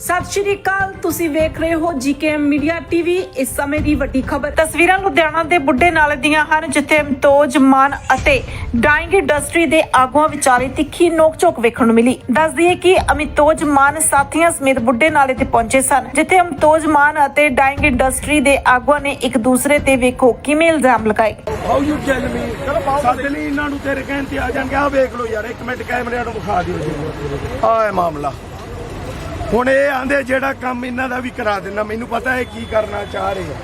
ਸਤਿ ਸ਼੍ਰੀ ਅਕਾਲ, ਤੁਸੀਂ ਵੇਖ ਰਹੇ ਹੋ ਜੀਕੇਐਮ ਮੀਡੀਆ ਟੀਵੀ। ਇਸ ਸਮੇਂ ਦੀ ਵੱਡੀ ਖਬਰ, ਤਸਵੀਰਾਂ ਲੁਧਿਆਣਾ ਦੇ ਬੁੱਢੇ ਨਾਲੇ ਦੀਆਂ ਹਨ, ਜਿੱਥੇ ਅਮਤੋਜ ਮਾਨ ਅਤੇ ਡਾਈਂਗ ਇੰਡਸਟਰੀ ਦੇ ਆਗੂਆਂ ਵਿਚਾਲੇ ਤਿੱਖੀ ਨੋਕ-ਝੋਕ ਵੇਖਣ ਨੂੰ ਮਿਲੀ। ਦੱਸ ਦਈਏ ਕਿ ਅਮਿਤੋਜ ਮਾਨ ਸਾਥੀਆਂ ਸਮੇਤ ਬੁੱਢੇ ਨਾਲੇ ਤੇ ਪਹੁੰਚੇ ਸਨ, ਜਿੱਥੇ ਅਮਤੋਜ ਮਾਨ ਅਤੇ ਡਾਈਂਗ ਇੰਡਸਟਰੀ ਦੇ ਆਗੂਆਂ ਨੇ ਇੱਕ ਦੂਸਰੇ ਤੇ ਵੇਖੋ ਕਿਵੇਂ ਇਲਜ਼ਾਮ ਲਗਾਏ। ਹਾਊ ਯੂ ਟੈਲ ਮੀ ਸਾਡੇ ਲਈ ਇਹਨਾਂ ਨੂੰ ਤੇਰੇ ਕਹਿਣ ਤੇ ਆ ਜਾਣਗੇ। ਆ ਵੇਖ ਲਓ ਯਾਰ, ਇੱਕ ਮਿੰਟ ਕੈਮਰਿਆਂ ਨੂੰ ਵਿਖਾ ਦਿਓ ਜੀ। ਆਹ ਹੈ ਮਾਮਲਾ। ਹੁਣ ਇਹ ਆਂਦੇ ਜਿਹੜਾ ਕੰਮ ਇਹਨਾਂ ਦਾ ਵੀ ਕਰਾ ਦੇਣਾ ਮੈਨੂੰ ਪਤਾ ਹੈ ਕੀ ਕਰਨਾ ਚਾਹ ਰਹੇ ਆ।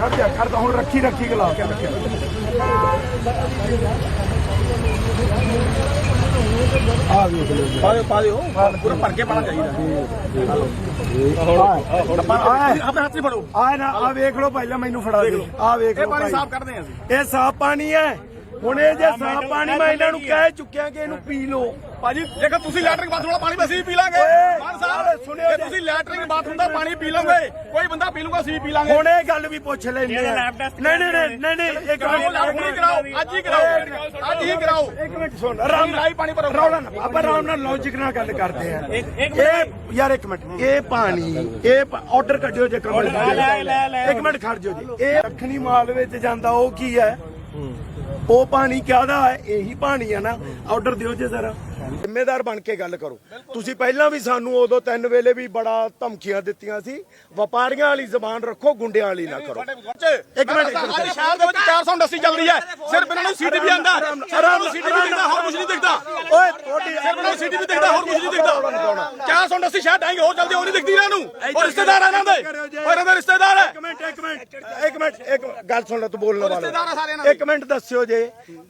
ਖੜ ਜਾ ਖੜ ਜਾ ਹੁਣ ਰੱਖੀ ਰੱਖੀ ਗਲਾ। ਕੇ ਰੱਖਿਆ ਆ ਪੂਰਾ ਭਰ ਕੇ ਪਾਣਾ ਚਾਹੀਦਾ। ਆਪਣੇ ਹੱਥ 'ਚ ਫੜੋ। ਆ ਨਾ ਆ ਵੇਖ ਲਓ ਪਹਿਲਾਂ ਮੈਨੂੰ ਫੜਾ ਦੇ। ਆ ਵੇਖ ਇਹ ਲਓ ਪਾਣੀ ਭਾਈ। ਸਾਫ਼ ਕਰਦੇ ਆਂ ਅਸੀਂ। ਇਹ ਸਾਫ਼ ਪਾਣੀ ਹੈ। ਹੁਣ ਇਹ ਜੇ ਸਾਫ਼ ਪਾਣੀ ਮੈਂ ਇਹਨਾਂ ਨੂੰ ਕਹਿ ਚੁੱਕਿਆ ਕਿ ਇਹਨੂੰ ਪੀ ਲਓ। ਭਾਜੀ ਜੇਕਰ ਤੁਸੀਂ ਲੈਟਰਿੰਗ ਬਾਥਰੂਮ ਵਾਲਾ ਪਾਣੀ ਅਸੀਂ ਪੀ ਲਾਂਗੇ। ਮਾਨ ਨਾਲੇ ਸਾਹਿਬ ਸੁਣਿਓ ਜੇ। ਤੁਸੀਂ ਲੈਟਰਿੰਗ ਬਾਥਰੂਮ ਦਾ ਪਾਣੀ ਪੀ ਲਓਗੇ ਕੋਈ ਬੰਦਾ ਪੀ ਲੂਗਾ ਅਸੀਂ ਪੀ ਲਾਂਗੇ। ਹੁਣ ਇਹ ਗੱਲ ਵੀ ਪੁੱਛ ਲੈਂਦੇ ਆ। ਨਹੀਂ ਨਹੀਂ ਨਹੀਂ ਨਹੀਂ ਨਹੀਂ ਇੱਕ ਕਰਾਓ ਮਿੰਟ ਹੁਣੀ ਕਰਾਓ ਅੱਜ ਹੀ ਕਰਾਓ। ਅੱਜ ਹੀ ਕਰਾਓ। ਇੱਕ ਮਿੰਟ ਸੁਣ ਆਰਾਮ ਨਾਲ ਲਾਈ ਪਾਣੀ ਭਰੋ। ਰੌਲਾ ਨਾ ਆਪਾਂ ਆਰਾਮ ਨਾਲ ਲੌਜੀਕ ਨਾਲ ਗੱਲ ਕਰਦੇ ਆ। ਇਹ ਯਾਰ ਇੱਕ ਮਿੰਟ ਇਹ ਪਾਣੀ ਇਹ ਆਰਡਰ ਕੱਢਿਓ ਜੇ ਕਮਲ ਇੱਕ ਮਿੰਟ ਖੜ ਜਾਓ ਜੀ। ਇਹ ਦੱਖਣੀ ਮਾਲ ਵਿੱਚ ਜਾਂਦਾ ਉਹ ਕੀ ਹੈ? ਉਹ ਪਾਣੀ ਕਿਹਦਾ ਹੈ? ਇਹੀ ਪਾਣੀ ਹੈ ਨਾ। ਆਰਡਰ ਦਿਓ ਜੇ ਜ਼ਰਾ। ਜ਼ਿੰਮੇਦਾਰ ਬਣ ਕੇ ਗੱਲ ਕਰੋ। ਤੁਸੀਂ ਪਹਿਲਾਂ ਵੀ ਸਾਨੂੰ ਉਦੋਂ ਤਿੰਨ ਵੇਲੇ ਵੀ ਬੜਾ ਧਮਕੀਆਂ ਦਿੱਤੀਆਂ ਸੀ ਵਪਾਰੀਆਂ ਵਾਲੀ ਜ਼ਬਾਨ ਰੱਖੋ ਗੁੰਡਿਆਂ ਵਾਲੀ ਨਾ ਕਰੋ। ਇੱਕ ਮਿੰਟ ਅੱਜ ਸ਼ਹਿਰ ਦੇ ਵਿੱਚ 480 ਚੱਲਦੀ ਹੈ। ਸਿਰਫ ਇਹਨਾਂ ਨੂੰ ਸੀਟੀਵੀ ਆਂਦਾ। ਆਰਾਮ ਨਾਲ, ਸੀਟੀਵੀ ਦਿਖਦਾ ਹੋਰ ਕੁਝ ਨਹੀਂ ਦਿਖਦਾ। ਓਏ ਤੁਹਾਡੀ ਸਿਰਫ ਇਹਨਾਂ ਨੂੰ ਸੀਟੀਵੀ ਦਿਖਦਾ ਹੋਰ ਕੁਝ ਨਹੀਂ ਦਿਖਦਾ। 480 ਸ਼ਹਿਰ ਡਾਂਗੇ ਹੋਰ ਚੱਲਦੀ ਨਹੀਂ ਦਿਖਦੀ ਇਹਨਾਂ ਨੂੰ। ਉਹ ਰਿਸ਼ਤੇਦਾਰ ਇਹਨਾਂ ਦੇ। ਇਹਨਾਂ ਦੇ ਰਿਸ਼ਤੇਦਾਰ ਹੈ। ਇੱਕ ਮਿੰਟ ਇੱਕ ਮਿੰਟ ਇੱਕ ਮਿੰਟ ਇੱਕ ਗੱਲ ਸੁਣ ਲੈ ਤੂੰ ਬੋਲਣ ਵਾਲਾ। ਨਾਲ। ਇੱਕ ਮਿੰਟ ਦੱਸਿਓ ਜੇ।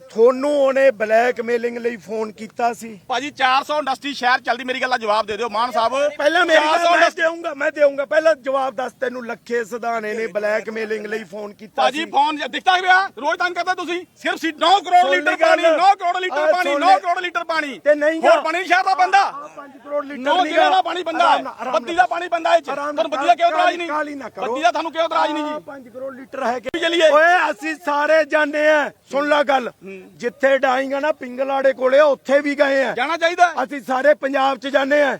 ਤੁਹਾਨੂੰ ਉਹਨੇ ਬਲੈਕਮੇਲਿੰਗ ਲਈ ਫੋਨ ਕੀਤਾ ਸੀ? ਭਾਜੀ 400 ਇੰਡਸਟਰੀ ਸ਼ਹਿਰ ਚੱਲਦੀ ਮੇਰੀ ਗੱਲ ਦਾ ਜਵਾਬ ਦੇ ਦਿਓ ਮਾਨ ਸਾਹਿਬ। ਪਹਿਲਾਂ ਮੇਰੀ 400 ਗੱਲ ਮੈਂ ਦੇਊਂਗਾ ਮੈਂ ਦੇਊਂਗਾ। ਪਹਿਲਾਂ ਜਵਾਬ ਦੱਸ ਤੈਨੂੰ ਲੱਖੇ ਸਦਾਨੇ ਨੇ ਬਲੈਕਮੇਲਿੰਗ ਲਈ ਫੋਨ ਕੀਤਾ ਭਾਜੀ ਫੋਨ ਦਿਖਦਾ ਪਿਆ ਰੋਜ਼ ਤੰਗ ਕਰਦਾ ਤੁਸੀਂ। ਸਿਰਫ ਸੀ 9 ਕਰੋੜ ਲੀਟਰ। ਪਾਣੀ 9 ਕਰੋੜ ਲੀਟਰ ਪਾਣੀ ਸੁਣ 9 ਲੈ। ਕਰੋੜ ਲੀਟਰ ਪਾਣੀ। ਤੇ ਨਹੀਂ। ਹੋਰ ਪਾਣੀ ਸ਼ਹਿਰ ਦਾ ਬੰਦਾ। 5 ਕਰੋੜ ਲੀਟਰ 9 ਨਹੀਂ ਕਿਲੋ ਦਾ ਪਾਣੀ ਬੰਦਾ ਬੱਤੀ ਦਾ ਪਾਣੀ ਬੰਦਾ ਇਹ ਚ। ਤੁਹਾਨੂੰ ਬੱਤੀ ਦਾ ਕਿਉਂ ਇਤਰਾਜ਼ ਨਹੀਂ। ਬੱਤੀ ਦਾ ਤੁਹਾਨੂੰ ਕਿਉਂ ਇਤਰਾਜ਼ ਨਹੀਂ ਜੀ? 5 ਕਰੋੜ ਲੀਟਰ ਹੈ ਕਿ ਚੱਲੀਏ। ਓਏ ਅਸੀਂ ਸਾਰੇ ਜਾਣੇ ਆ। ਸੁਣ ਲੈ ਗੱਲ। ਜਿੱਥੇ ਡਾਈਂਗਾ ਨਾ ਪਿੰਗਲਾੜੇ ਕੋਲੇ ਉੱਥੇ ਵੀ ਗਏ ਆ। ਜਾਣਾ ਚਾਹੀਦਾ ਅਸੀਂ ਸਾਰੇ ਪੰਜਾਬ ਚ ਜਾਂਦੇ ਆ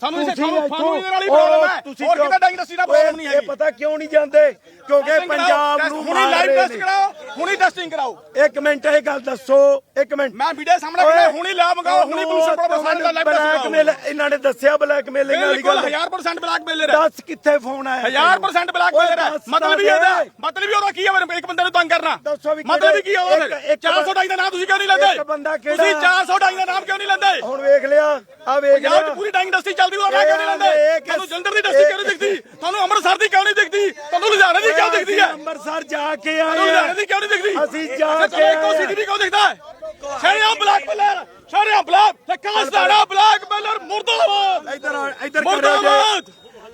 ਸਾਨੂੰ ਇਸੇ ਸਾਨੂੰ ਸਾਨੂੰ ਇਹਦੇ ਨਾਲ ਹੀ ਪ੍ਰੋਬਲਮ ਹੈ। ਹੋਰ ਕਿਤੇ ਡਾਈਂਗ ਇੰਡਸਟਰੀ ਨਾਲ ਪ੍ਰੋਬਲਮ ਨਹੀਂ ਹੈਗੀ। ਇਹ ਪਤਾ ਕਿਉਂ ਨਹੀਂ ਜਾਂਦੇ? ਕਿਉਂਕਿ ਪੰਜਾਬ ਨੂੰ ਹੁਣੀ ਲਾਈਵ ਟੈਸਟ ਨੇ। ਕਰਾਓ। ਹੁਣੀ ਟੈਸਟਿੰਗ ਕਰਾਓ। ਇੱਕ ਮਿੰਟ ਇਹ ਗੱਲ ਦੱਸੋ ਇੱਕ ਮਿੰਟ। ਮੈਂ ਵੀਡੀਓ ਸਾਹਮਣੇ ਕਿਹਾ ਹੁਣੀ ਲਾ ਮੰਗਾਓ ਹੁਣੀ ਪੁਲਿਸ ਕੋਲ ਸਾਡੇ ਦਾ ਲਾਈਵ ਬਲੈਕਮੇਲ ਟੈਸਟ ਇਹਨਾਂ ਨੇ ਦੱਸਿਆ ਬਲੈਕਮੇਲਿੰਗ ਵਾਲੀ ਬਿਲਕੁਲ ਗੱਲ। 1000% ਬਲੈਕ ਮੇਲਰ ਹੈ। ਦੱਸ ਕਿੱਥੇ ਫੋਨ ਆਇਆ 1000% ਬਲੈਕ ਓਏ, ਮੇਲਰ ਹੈ। ਦੱਸ ਮਤਲਬ ਹੀ ਇਹਦਾ। ਮਤਲਬ ਹੀ ਉਹਦਾ ਕੀ ਹੈ ਇੱਕ ਬੰਦੇ ਨੂੰ ਤੰਗ ਕਰਨਾ। ਦੱਸੋ ਵੀ ਮਤਲਬ ਹੀ ਕੀ ਹੈ ਉਹਦਾ ਇੱਕ- ਫਿਰ? ਇੱਕ- 400 ਡਾਈ ਦਾ ਨਾਮ ਤੁਸੀਂ ਕਿਉਂ ਨਹੀਂ ਲੈਂਦੇ? ਤੁਸੀਂ 400 ਡਾਈ ਦਾ ਨਾਮ ਕਿਉਂ ਨਹੀਂ ਲੈਂਦੇ? ਹੁਣ ਵੇਖ ਲਿਆ। ਆ ਵੇਖ ਪੰਜਾਬ 'ਚ ਪੂਰੀ ਡਾਈਂਗ ਇੰਡਸਟਰੀ ਚੱਲਦੀ ਉਹਦਾ ਕਿਉਂ ਨਹੀਂ ਲੈਂਦੇ ਤੁਹਾਨੂੰ ਜਲੰਧਰ ਦੀ ਇੰਡਸਟਰੀ ਕਿਉਂ ਨਹੀਂ ਦਿਖਦੀ? ਤੁਹਾਨੂੰ ਅੰਮ੍ਰਿਤਸਰ ਦੀ ਕਿਉਂ ਨਹੀਂ ਦਿਖਦੀ? ਤੁਹਾਨੂੰ ਲੁਧਿਆਣੇ ਦੀ ਕਿਉਂ ਦਿਖਦੀ ਹੈ? ਅੰਮ੍ਰਿਤਸਰ ਜਾ ਕੇ ਆਏ ਲੁਧਿਆਣੇ ਆ ਦੀ ਕਿਉਂ ਨਹੀਂ ਦਿਖਦੀ? ਅਸੀਂ ਜਾ ਕੇ ਇੱਕੋ ਸਿਟੀ ਵੀ ਕਿਉਂ ਦਿਖਦਾ ਹੈ? ਸ਼ਰਿਆ ਬਲੈਕ ਮੇਲਰ ਸ਼ਰਿਆ ਬਲੈਕ ਤੇ ਕਾਸਟਾੜਾ ਬਲੈਕ ਮੇਲਰ ਮੁਰਦਾਬਾਦ। ਇੱਧਰ ਆ ਇੱਧਰ ਮੁਰਦਾਬਾਦ।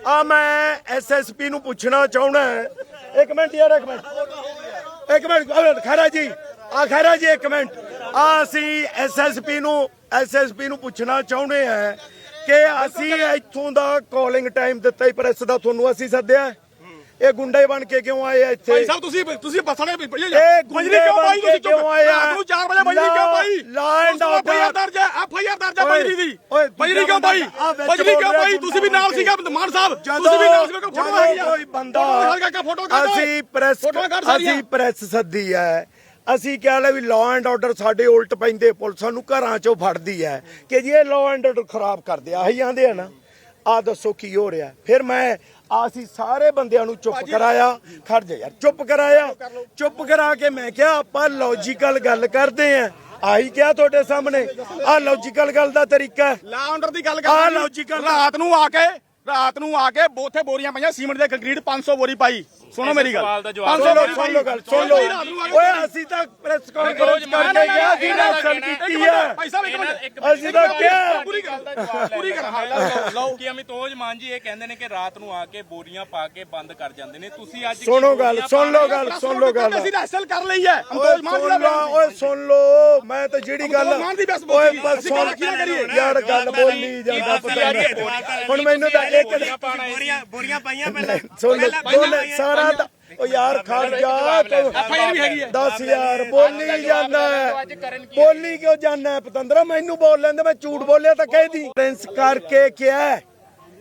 ਆ ਮੈਂ ਐਸਐਸਪੀ ਨੂੰ ਪੁੱਛਣਾ ਚਾਹਣਾ ਇੱਕ ਮਿੰਟ ਯਾਰ ਇੱਕ ਮਿੰਟ। ਇੱਕ ਮਿੰਟ ਆ ਖੈਰਾ ਜੀ। ਆ ਖੈਰਾ ਜੀ ਇੱਕ ਮਿੰਟ। ਆ ਅਸੀਂ ਐਸਐਸਪੀ ਨੂੰ ਐਸਐਸਪੀ ਨੂੰ ਪੁੱਛਣਾ ਚਾਹੁੰਦੇ ਆ ਕਿ ਅਸੀਂ ਇੱਥੋਂ ਦਾ ਕਾਲਿੰਗ ਟਾਈਮ ਦਿੱਤਾ ਹੀ ਪ੍ਰੈਸ ਦਾ ਤੁਹਾਨੂੰ ਅਸੀਂ ਸੱਦਿਆ? ਇਹ ਗੁੰਡੇ ਬਣ ਕੇ ਕਿਉਂ ਆਏ ਆ ਇੱਥੇ? ਭਾਈ ਸਾਹਿਬ ਤੁਸੀਂ ਤੁਸੀਂ ਬਸਣੇ ਇਹ ਬਜਰੀ ਗੁੰਡੇ ਕਿਉਂ ਪਾਈ ਤੁਸੀਂ ਕਿਉਂ ਆਏ ਆ? ਰਾਤ ਨੂੰ 4 ਵਜੇ ਬਜਰੀ ਕਿਉਂ ਪਾਈ and order। ਐਫਆਈਆਰ ਦਰਜ ਹੈ ਐਫਆਈਆਰ ਦਰਜ ਹੈ ਬਜਰੀ ਦੀ ਓਏ, ਬਜਰੀ ਕਿਉਂ ਪਾਈ ਬਜਰੀ ਕਿਉਂ ਪਾਈ ਤੁਸੀਂ ਵੀ ਨਾਲ ਸੀਗਾ ਮਾਨ ਸਾਹਿਬ। ਤੁਸੀਂ ਵੀ ਨਾਲ ਸੀਗਾ ਫੋਟੋ ਜਦੋਂ ਕੋਈ ਬੰਦਾ ਅਸੀਂ ਪ੍ਰੈਸ ਅਸੀਂ ਪ੍ਰੈਸ ਸੱਦੀ ਹੈ। ਅਸੀਂ ਕਿਹਾ ਲੈ ਵੀ ਲਾਅ ਐਂਡ ਆਰਡਰ ਸਾਡੇ ਉਲਟ ਪੈਂਦੇ ਪੁਲਿਸ ਸਾਨੂੰ ਘਰਾਂ ਚੋਂ ਫੜਦੀ ਹੈ ਕਿ ਜੀ ਇਹ ਲਾਅ ਐਂਡ ਆਰਡਰ ਖਰਾਬ ਕਰਦੇ ਆਹੀ ਆਂਦੇ ਆ ਨਾ। ਆ ਦੱਸੋ ਕੀ ਹੋ ਰਿਹਾ। ਫਿਰ ਮੈਂ ਅਸੀਂ ਸਾਰੇ ਬੰਦਿਆਂ ਨੂੰ ਚੁੱਪ ਕਰਾਇਆ। ਖੜ ਜਾ ਯਾਰ ਚੁੱਪ ਕਰਾਇਆ। ਚੁੱਪ ਕਰਾ ਕੇ ਮੈਂ ਕਿਹਾ ਆਪਾਂ ਲੌਜੀਕਲ ਗੱਲ ਕਰਦੇ ਆ। ਆਹੀ ਕਿਹਾ ਤੁਹਾਡੇ ਸਾਹਮਣੇ। ਆ ਲੌਜੀਕਲ ਗੱਲ ਦਾ ਤਰੀਕਾ ਲਾ ਆਰਡਰ ਦੀ ਗੱਲ ਕਰ logical- ਰਾਤ ਨੂੰ ਆ ਕੇ ਰਾਤ ਨੂੰ ਆ ਕੇ ਬੋਥੇ ਬੋਰੀਆਂ ਪਈਆਂ ਸੀਮੈਂਟ ਦੇ ਕੰਕਰੀਟ 500 ਬੋਰੀ ਪਾਈ। ਸੁਣੋ ਮੇਰੀ ਗੱਲ। ਸੁਣ ਲਓ ਸੁਣ ਲਓ ਗੱਲ ਸੁਣ ਲਓ। ਓਏ ਅਸੀਂ ਤਾਂ ਪ੍ਰੈਸ ਕਾਨਫਰੰਸ ਕਰਕੇ ਗਿਆ ਸੀ ਨਾ ਅਸਲ ਕੀਤੀ ਹੈ ਭਾਈ ਸਾਹਿਬ ਇੱਕ ਮਿੰਟ। ਅਸੀਂ ਤਾਂ ਕਿਹਾ। ਪੂਰੀ ਗੱਲ ਪੂਰੀ ਗੱਲ। ਲਓ ਕਿ ਅਮਿਤੋਜ ਮਾਨ ਜੀ ਇਹ ਕਹਿੰਦੇ ਨੇ ਕਿ ਰਾਤ ਨੂੰ ਆ ਕੇ ਬੋਰੀਆਂ ਪਾ ਕੇ ਬੰਦ ਕਰ ਜਾਂਦੇ ਨੇ। ਤੁਸੀਂ ਅੱਜ ਸੁਣੋ ਗੱਲ ਸੁਣ ਲਓ ਗੱਲ ਸੁਣ ਲਓ ਗੱਲ। ਅਸੀਂ ਰੈਸਲ ਕਰ ਲਈ ਹੈ। ਓਏ ਅੰਦੋਜ ਮਾਨ ਦਾ ਲਓ ਓਏ ਸੁਣ ਲਓ ਮੈਂ ਤਾਂ ਜਿਹੜੀ ਗੱਲ ਦੀ ਓਏ ਬਸ ਸੁਣ। ਗੱਲ ਕੀ ਕਰੀਏ? ਯਾਰ ਗੱਲ ਬੋਲੀ ਜਾਂਦਾ ਪਤਾ। ਨਹੀਂ ਹੁਣ ਮੈਨੂੰ ਤਾਂ ਇੱਕ ਬੋਰੀਆਂ ਬੋਰੀਆਂ ਪਾਈਆਂ ਪਹਿਲਾਂ। ਸੁਣ ਲੈ ਦੋਨੇ ਤਾਂ- ਯਾਰ ਖੜ ਜਾ FIR ਵੀ ਹੈਗੀ ਹੈ। 10000 ਬੋਲੀ ਜਾਂਦਾ ਹੈ। ਬੋਲੀ ਕਿਉਂ ਜਾਂਦਾ ਹੈ ਪਤੰਦਰਾ? ਮੈਨੂੰ ਬੋਲ ਲੈਂਦੇ ਮੈਂ ਝੂਠ ਬੋਲਿਆ ਤਾਂ ਕਹਿਦੀ ਪ੍ਰਿੰਸ ਕਰਕੇ ਕਿਹਾ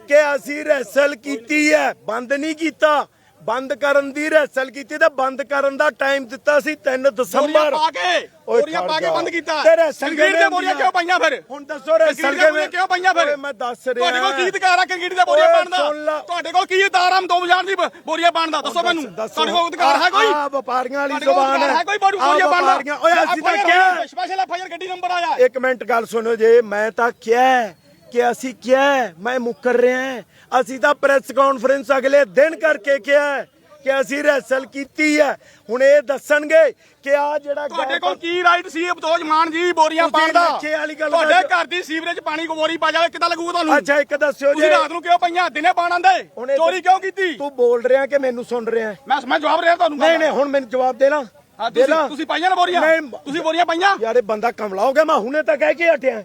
ਕਿ ਅਸੀਂ ਰੈਸਲ ਕੀਤੀ ਹੈ। ਬੰਦ ਨਹੀਂ ਕੀਤਾ। ਬੰਦ ਕਰਨ ਦੀ ਰੈਸਲ ਕੀਤੀ ਤੇ ਬੰਦ ਕਰਨ ਦਾ ਟਾਈਮ ਦਿੱਤਾ ਸੀ 3 ਬੋਰੀਆਂ ਦਸੰਬਰ ਪਾ ਕੇ ਬੋਰੀਆਂ ਪਾ ਕੇ। ਬੰਦ ਕੀਤਾ। ਤੇ ਰੈਸਲ ਦੇ ਬੋਰੀਆਂ? ਕਿਉਂ ਪਾਈਆਂ ਫਿਰ? ਹੁਣ ਦੱਸੋ ਰੈਸਲ ਬੋਰੀਆਂ ਕਿਉਂ ਪਾਈਆਂ ਫਿਰ? ਮੈਂ ਦੱਸ ਰਿਹਾ। ਤੁਹਾਡੇ ਕੋਲ ਕੀ ਅਧਿਕਾਰ ਆ ਕੰਗੀਟ ਦੇ ਬੋਰੀਆਂ ਪਾਉਣ ਦਾ। ਤੁਹਾਡੇ ਕੋਲ ਕੀ ਅਧਿਕਾਰ ਆ ਦੋ ਬਾਜ਼ਾਰ ਦੀ ਬ- ਬੋਰੀਆਂ ਪਾਉਣ ਦਾ? ਦੱਸੋ ਮੈਨੂੰ। ਤੁਹਾਡੇ ਕੋਲ ਅਧਿਕਾਰ ਹੈ ਕੋਈ? ਆ ਵਪਾਰੀਆਂ ਵਾਲੀ ਜ਼ੁਬਾਨ ਹੈ। ਕੋਈ? ਬੋਰੀਆਂ ਪਾਉਣ ਵਪਾਰੀਆਂ ਓਏ ਅਸੀਂ ਤਾਂ ਕਿਹਾ ਸਪੈਸ਼ਲ ਐਫਆਈਆਰ ਗੱਡੀ ਨੰਬਰ ਆਇਆ ਇੱਕ ਮਿੰਟ ਗੱਲ ਸੁਣੋ ਜੇ ਮੈਂ ਤਾਂ ਕਿਹਾ ਕਿ ਅਸੀਂ ਕਿਹਾ ਮੈਂ ਮੁੱਕਰ ਰਿਹਾ ਹਾਂ। ਅਸੀਂ ਤਾਂ ਪ੍ਰੈਸ ਕਾਨਫਰੰਸ ਅਗਲੇ ਦਿਨ ਕਰਕੇ ਕਿਹਾ ਕਿ ਅਸੀਂ ਰੈਸਲ ਕੀਤੀ ਹੈ। ਹੁਣ ਇਹ ਦੱਸਣਗੇ ਕਿ ਆ ਜਿਹੜਾ ਤੁਹਾਡੇ ਕੋਲ ਕੀ ਰਾਈਟ ਸੀ ਅਬਤੋਜ ਮਾਨ ਜੀ ਬੋਰੀਆਂ ਪਾਉਣ ਦਾ। ਲੱਖੇ ਵਾਲੀ ਗੱਲ ਤੁਹਾਡੇ। ਘਰ ਦੀ ਸੀਵਰੇਜ ਪਾਣੀ ਬੋਰੀ ਪਾ ਜਾਵੇ ਕਿੱਦਾਂ ਲੱਗੂਗਾ ਤੁਹਾਨੂੰ? ਅੱਛਾ ਇੱਕ ਦੱਸਿਓ ਤੁਸੀਂ ਜੇ ਰਾਤ ਨੂੰ ਕਿਉਂ ਪਈਆਂ? ਦਿਨੇ ਪਾਣ ਆਂਦੇ ਚੋਰੀ ਕਿਉਂ ਕੀਤੀ? ਤੂੰ ਬੋਲ ਰਿਹਾ ਕਿ ਮੈਨੂੰ ਸੁਣ ਰਿਹਾ ਮੈਂ ਮੈਂ ਜਵਾਬ ਰਿਹਾ ਤੁਹਾਨੂੰ ਨਹੀਂ ਨਹੀਂ ਹੁਣ ਮੈਨੂੰ ਜਵਾਬ ਦੇ ਲਾ ਹਾਂ, ਦੇ ਤੁਸੀਂ ਪਾਈਆਂ ਨਾ ਬੋਰੀਆਂ। ਤੁਸੀਂ ਬੋਰੀਆਂ ਪਾਈਆਂ? ਯਾਰ ਇਹ ਬੰਦਾ ਕਮਲਾ ਹੋ ਗਿਆ ਮੈਂ ਹੁਣੇ ਤਾਂ ਕਹਿ ਕੇ ਹਟਿਆ।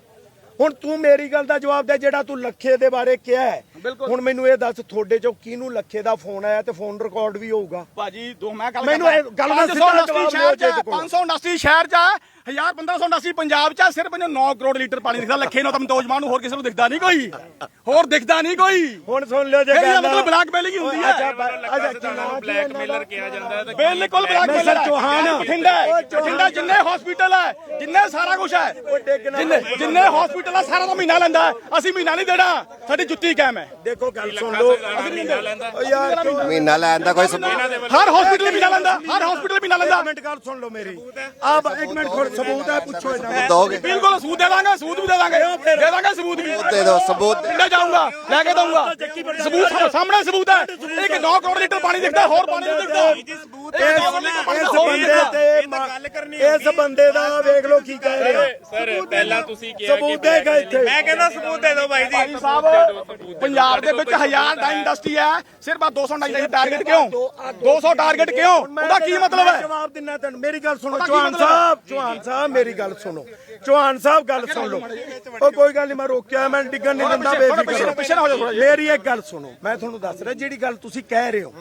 ਹੁਣ ਤੂੰ ਮੇਰੀ ਗੱਲ ਦਾ ਜਵਾਬ ਦੇ ਜਿਹੜਾ ਤੂੰ ਲੱਖੇ ਦੇ ਬਾਰੇ ਕਿਹਾ ਹੈ। ਬਿਲਕੁਲ। ਹੁਣ ਮੈਨੂੰ ਇਹ ਦੱਸ ਤੁਹਾਡੇ ਚੋਂ ਕਿਹਨੂੰ ਲੱਖੇ ਦਾ ਫੋਨ ਆਇਆ ਤੇ ਫੋਨ ਰਿਕਾਰਡ ਵੀ ਹੋਊਗਾ ਭਾਜੀ ਦੋ ਮੈਂ ਗੱਲ ਮੈਨੂੰ ਇਹ ਗੱਲ ਦਾ ਸਿੱਧਾ ਜਵਾਬ ਦਿਓ ਸ਼ਹਿਰ ਜੇ ਚ ਕੋਲ। 589 ਸ਼ਹਿਰ ਚ 1000 1589 ਪੰਜਾਬ ਚ ਸਿਰਫ ਇਹਨੂੰ 9 ਕਰੋੜ ਲੀਟਰ ਪਾਣੀ ਦਿਖਦਾ ਲੱਖੇ ਨੂੰ ਤਾਂ ਮਤੋਜਮਾਨ ਨੂੰ ਹੋਰ ਕਿਸੇ ਨੂੰ ਦਿਖਦਾ ਨਹੀਂ ਕੋਈ ਹੋਰ ਦਿਖਦਾ ਨਹੀਂ ਕੋਈ ਹੁਣ ਸੁਣ ਲਿਓ ਜੇ ਫਿਰ ਇਹਦਾ ਗੱਲ ਮਤਲਬ ਬਲੈਕਮੇਲਿੰਗ ਹੀ ਹੁੰਦੀ ਹੈ ਅੱਛਾ ਬ- ਅੱਛਾ ਕੀ ਨਾਂ ਕੀ ਇਹਨਾਂ ਦਾ? ਕਿਹਾ ਜਾਂਦਾ ਹੈ ਤੇ ਬਿਲਕੁਲ ਬਲੈਕਮੇਲਰ ਮੈਂ ਸਰ ਚੌਹਾਨ। ਬਠਿੰਡਾ ਹੈ। ਓਏ ਚੌਹਾਨ। ਬਠਿੰਡਾ ਜਿੰਨੇ ਹਸਪੀਟਲ ਹੈ ਜਿੰਨੇ ਸਾਰਾ ਕੁਝ ਹੈ ਓਏ ਡਿੱਗ ਨਾ ਜਿੰਨੇ। ਜਿੰਨੇ ਹਸਪੀਟਲ ਹੈ ਸਾਰਾ ਦਾ ਮਹੀਨਾ ਲੈਂਦਾ ਹੈ। ਅਸੀਂ ਮਹੀਨਾ ਨਹੀਂ ਦੇਣਾ ਸਾਡੀ ਜੁੱਤੀ ਕਾਇਮ ਹੈ ਦੇਖੋ ਗੱਲ ਸੁਣ ਲਓ। ਮਹੀਨਾ ਲੈਂਦਾ। ਓ ਯਾਰ ਕਿਉਂ- ਮਹੀਨਾ ਲੈਣ ਦਾ ਕੋਈ ਸਬੂਤ? ਹਰ ਹਸਪੀਟਲ ਮਹੀਨਾ ਲੈਂਦਾ ਹਰ ਹਸਪੀਟਲ ਮਹੀਨਾ ਲੈਂਦਾ। ਇੱਕ ਮਿੰਟ ਗੱਲ ਸੁਣ ਲਓ ਮੇਰੀ। ਆ ਇੱਕ ਮਿੰਟ ਖੜ ਸਬੂਤ ਹੈ ਪੁੱਛੋ ਇਹਨਾਂ ਦੋਗੇ ਬਿਲਕੁਲ ਸਬੂਤ ਦੇ ਦਾਂਗੇ ਸਬੂਤ ਵੀ ਦੇ ਦਾਂਗੇ। ਦੇ ਦਾਂਗੇ ਸਬੂਤ ਵੀ। ਦੇ ਦਿਓ ਸਬੂਤ ਪਿੰਡਾ ਜਾਊਂਗਾ? ਲੈ ਕੇ ਦਊਂਗਾ। ਸਬੂਤ ਸਾਹਮਣੇ ਸਬੂਤ ਹੈ। ਇੱਕ 9 ਕਰੋੜ ਲੀਟਰ ਪਾਣੀ ਦਿਖਦਾ ਹੋਰ ਪਾਣੀ ਨਹੀਂ ਦਿਖਦਾ। ਇਸ ਇਸ ਬੰਦੇ ਤੇ ਮ- ਇਸ ਬੰਦੇ ਦਾ ਵੇਖ ਲਓ ਕੀ ਕਹਿ ਰਿਹਾ। ਸਰ ਪਹਿਲਾਂ ਤੁਸੀਂ ਕਿਹਾ ਸਬੂਤ ਦੇਗਾ ਇੱਥੇ। ਮੈਂ ਕਹਿੰਦਾ ਸਬੂਤ ਦੇ ਦਿਓ ਬਾਈ ਜੀ। ਭਾਈ ਸਾਹਿਬ ਪੰਜਾਬ ਦੇ ਵਿੱਚ ਹਜ਼ਾਰ ਡਾਈਂਗ ਇੰਡਸਟਰੀ ਹੈ। ਸਿਰਫ ਆ 200 ਡਾਈਂਗ ਟਾਰਗੇਟ ਕਿਉਂ? 200 ਟਾਰਗੇਟ ਕਿਉਂ? ਉਹਦਾ ਕੀ ਮਤਲਬ ਮੈਂ ਹੈ? ਜਵਾਬ ਦਿੰਨਾ ਤੈਨੂੰ ਮੇਰੀ ਗੱਲ ਸੁਣੋ। ਉਹਦਾ ਕੀ ਚੌਹਾਨ ਮਤਲਬ ਹੈ? ਸਾਹਿਬ ਚੌਹਾਨ ਸਾਹਿਬ ਮੇਰੀ ਗੱਲ ਸੁਣੋ। ਚੌਹਾਨ ਸਾਹਿਬ ਗੱਲ ਸੁਣ ਲਓ। ਉਹ ਕੋਈ ਗੱਲ ਨਹੀਂ ਮੈਂ ਰੋਕਿਆ ਮੈਂ ਡਿੱਗਣ ਨਹੀਂ ਦਿੰਦਾ ਥੋੜ੍ਹਾ ਪਿੱਛੇ- ਬੇਫਿਕਰ ਪਿੱਛੇ ਨਾ ਹੋ ਜਾਓ ਥੋੜ੍ਹਾ ਜਿਹਾ। ਮੇਰੀ ਇੱਕ ਗੱਲ ਸੁਣੋ। ਮੈਂ ਤੁਹਾਨੂੰ ਦੱਸ ਰਿਹਾ ਜਿਹੜੀ ਗੱਲ ਤੁਸੀਂ ਕਹਿ ਰਹੇ ਹੋ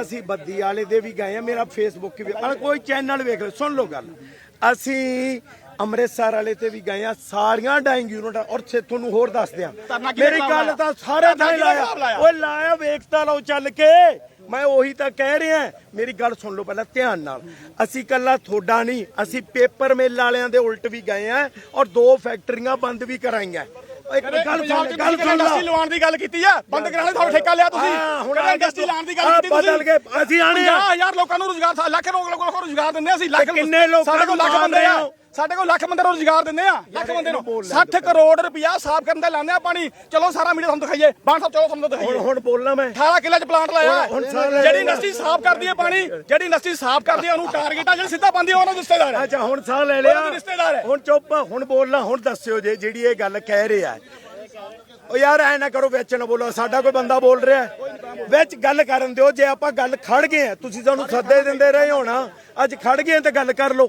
ਅਸੀਂ ਬੱਦੀ ਵਾਲੇ ਦੇ ਵੀ ਗਏ ਆ ਮੇਰਾ ਫੇਸਬੁੱਕ ਵੀ ਆਹ ਕੋਈ ਚੈਨਲ ਵੇਖ ਲਓ ਸੁਣ ਲਓ ਗੱਲ। ਅਸੀਂ ਅੰਮ੍ਰਿਤਸਰ ਵਾਲੇ ਤੇ ਵੀ ਗਏ ਆ ਸਾਰੀਆਂ ਡਾਈਂਗ ਯੂਨਿਟ ਔਰ ਸੇ ਤੁਹਾਨੂੰ ਹੋਰ ਦੱਸ ਦਿਆਂ। ਮੇਰੀ ਗੱਲ? ਤਾਂ ਸਾਰੇ ਥਾਂ ਲਾਇਆ? ਓਏ ਲਾਇਆ ਵੇਖਤਾ ਲਓ ਚੱਲ ਕੇ। ਮੈਂ ਉਹੀ ਤਾਂ ਕਹਿ ਰਿਹਾ। ਮੇਰੀ ਗੱਲ ਸੁਣ ਲਓ ਪਹਿਲਾਂ ਧਿਆਨ ਨਾਲ। ਅਸੀਂ ਕੱਲਾ ਥੋੜਾ ਨਹੀਂ ਅਸੀਂ ਪੇਪਰ ਮਿਲ ਵਾਲਿਆਂ ਦੇ ਉਲਟ ਵੀ ਗਏ ਆ ਔਰ ਦੋ ਫੈਕਟਰੀਆਂ ਬੰਦ ਵੀ ਕਰਾਈਆਂ। ਇੱਕ ਗੱਲ ਸੁਣ ਗੱਲ ਸੁਣ ਇੰਡਸਟਰੀ ਲਵਾਉਣ ਦੀ ਗੱਲ ਕੀਤੀ ਆ। ਬੰਦ ਕਰਾਉਣ ਦਾ ਤੁਹਾਡਾ ਠੇਕਾ ਲਿਆ ਤੁਸੀਂ। ਹੁਣ ਇੰਡਸਟਰੀ ਲਾਉਣ ਦੀ ਗੱਲ ਕੀਤੀ ਤੁਸੀਂ। ਬਦਲ ਗਏ ਅਸੀਂ ਆਣੇ ਆ। 50000 ਲੋਕਾਂ ਨੂੰ ਰੋਜ਼ਗਾਰ ਲੱਖ ਲੋਕਾਂ ਨੂੰ ਰੋਜ਼ਗਾਰ ਦਿੰਦੇ ਅਸੀਂ ਲੱਖ ਕਿੰਨੇ ਲੋਕਾਂ ਸਾਡੇ ਕੋਲ ਨੂੰ ਲੱਖ ਬੰਦੇ ਆ? ਸਾਡੇ ਕੋਲ ਲੱਖ ਬੰਦੇ ਨੂੰ ਰੋਜ਼ਗਾਰ ਦਿੰਦੇ ਆ ਲੱਖ ਬੰਦੇ ਨੂੰ। ਬੋਲ ਲੈਣ 60 ਕਰੋੜ ਰੁਪਇਆ ਸਾਫ਼ ਕਰਨ ਦਾ ਲਾਉਂਦੇ ਆ ਪਾਣੀ। ਚਲੋ ਸਾਰਾ ਮੀਡੀਆ ਤੁਹਾਨੂੰ ਦਿਖਾਈਏ ਬਾਣ ਸਾਹਿਬ ਚਲੋ ਤੁਹਾਨੂੰ ਦਿਖਾਈਏ। ਹੁਣ ਬੋਲਣਾ ਮੈਂ। 18 ਕਿੱਲੇ ਚ ਪਲਾਂਟ ਲਾਇਆ। ਜਿਹੜੀ। ਇੰਡਸਟਰੀ ਸਾਫ਼ ਕਰਦੀ ਹੈ ਪਾਣੀ ਜਿਹੜੀ ਇੰਡਸਟਰੀ ਸਾਫ਼ ਕਰਦੀ ਹੈ ਉਹਨੂੰ ਟਾਰਗੇਟ ਆ ਜਿਹੜੀ ਸਿੱਧਾ ਹੈ ਉਹਨਾਂ ਦੇ ਰਿਸ਼ਤੇਦਾਰ ਹੈ। ਅੱਛਾ ਹੁਣ ਸਾਹ ਲੈ ਲਿਆ। ਰਿਸ਼ਤੇਦਾਰ ਹੈ। ਹੁਣ ਚੁੱਪ ਹੁਣ ਬੋਲਣਾ ਹੁਣ ਦੱਸਿਓ ਜੇ ਜਿਹੜੀ ਇਹ ਗੱਲ ਕਹਿ ਰਿਹਾ ਓ ਯਾਰ ਐ ਨਾ ਕਰੋ ਵਿੱਚ ਨਾ ਬੋਲੋ। ਸਾਡਾ ਕੋਈ ਬੰਦਾ ਬੋਲ ਰਿਹਾ। ਵਿੱਚ ਗੱਲ ਕਰਨ ਦਿਓ ਜੇ ਆਪਾਂ ਗੱਲ ਖੜ ਗਏ ਆ ਤੁਸੀਂ ਸਾਨੂੰ ਸੱਦੇ ਦਿੰਦੇ ਰਹੇ ਹੋਣਾ ਅੱਜ ਖੜ ਗਏ ਤੇ ਗੱਲ ਕਰ ਲਓ।